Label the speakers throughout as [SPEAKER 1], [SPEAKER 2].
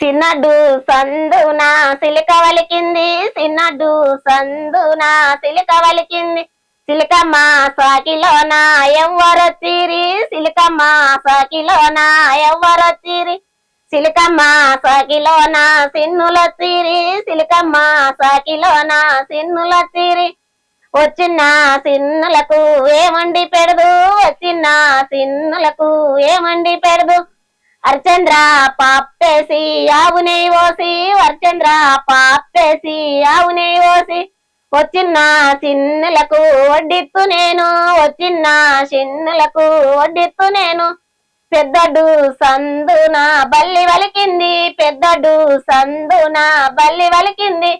[SPEAKER 1] చిన్నడు సందున సిలిక వలికింది చిన్నడు సందున సిలిక వలికింది. సిలికమ్మ సాకిలోన ఎవ్వరొచ్చిరి సిలికమ్మ సాకిలోన ఎవ్వరొచ్చిరి సిలికమ్మ సాకిలోన సిన్నులొచ్చిరి సిలికమ్మ సాకిలోన సిన్నులొచ్చిరి వచ్చిన సిన్నులకు ఏమండి పెడదు వచ్చిన సిన్నులకు ఏమండి పెడదు. అర్చంద్ర పాపేసి ఆవునే ఓసి అర్చంద్ర పాపేసి ఆవునే ఓసి. వచ్చిన చిన్నులకు వడ్డిత్తు నేను వచ్చిన చిన్నులకు వడ్డిత్తు నేను. పెద్దడు సందున బల్లి వలికింది పెద్దడు సందున బల్లి వలికింది.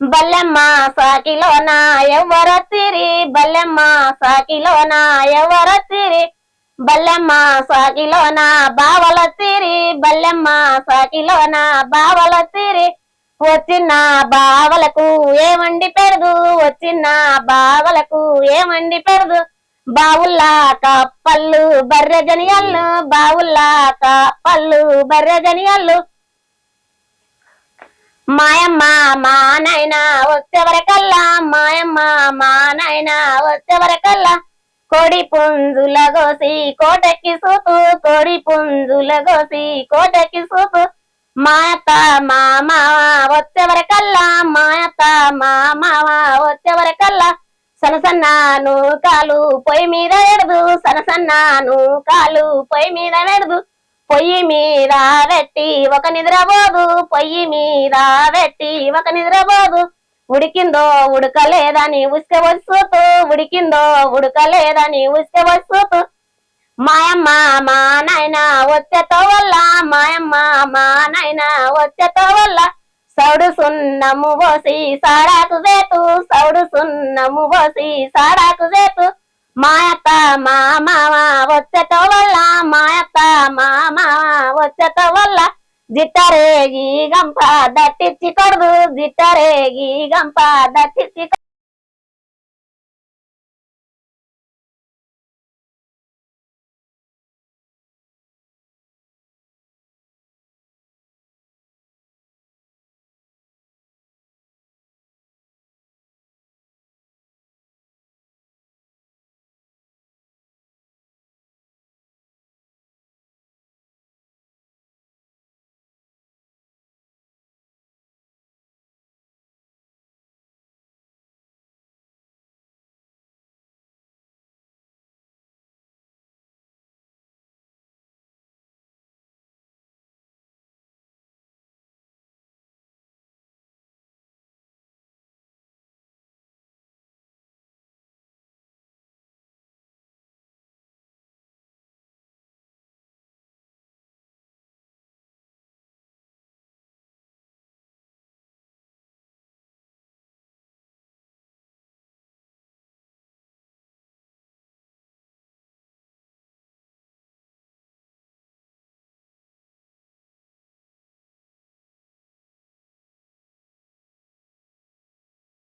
[SPEAKER 1] బల్లెమ్మ సాకిలోన ఎవరొత్తిరి బల్లెమ్మ సాకిలోన ఎవరొత్తిరి బల్లెమ్మ సాకిలోన బావలొచ్చి బల్లెమ్మ సాకిలోన బావలొత్తిరి వచ్చిన బావలకు ఏమండి పెరదు వచ్చిన బావలకు ఏమండి పెరదు బావుల్లా కప్పళ్ళు బర్రె జనియల్లు బావుల్లా కప్పళ్ళు బర్రె జనియల్లు మాయమ్మ మా నాయన వచ్చేవరకల్లా. మాయమ్మ మా నాయన వచ్చేవరకల్లా. కోడి పుంజుల గోసి కోటెక్కి సూపు కోడి పుంజుల గోసి కోటెక్కి సూపు. మాయత మా మావ వచ్చేవరకల్లా మాయత మా మావ వచ్చేవరకల్లా సనసన్నాను కాలు పొయ్యి మీద ఎడదు సనసన్నాను కాలు పొయ్యి మీద పెడదు. పొయ్యి మీద పెట్టి ఒక నిద్రబోదు పొయ్యి మీద పెట్టి ఒక నిద్రబోదు ఉడికిందో ఉడకలేదని ఉసుక వస్తుతూ ఉడికిందో ఉడకలేదని ఉసుక వస్తుతూ మాయమ్మ మా నాయన వచ్చేతో వల్ల మాయమ్మ మా నాయన వచ్చేతో వల్ల. సౌడు సున్నము పోసి సాడాకు చేతు సౌడు సున్నము పోసి సాడాకు చేతు మాయత్త మా మామ వచ్చేతో వల్ల మాయత్త మా మామ వచ్చేతో జిట్టరేగి గంప దట్టిచ్చి కొడదు జిట్టరేగి గంప దట్టిచ్చి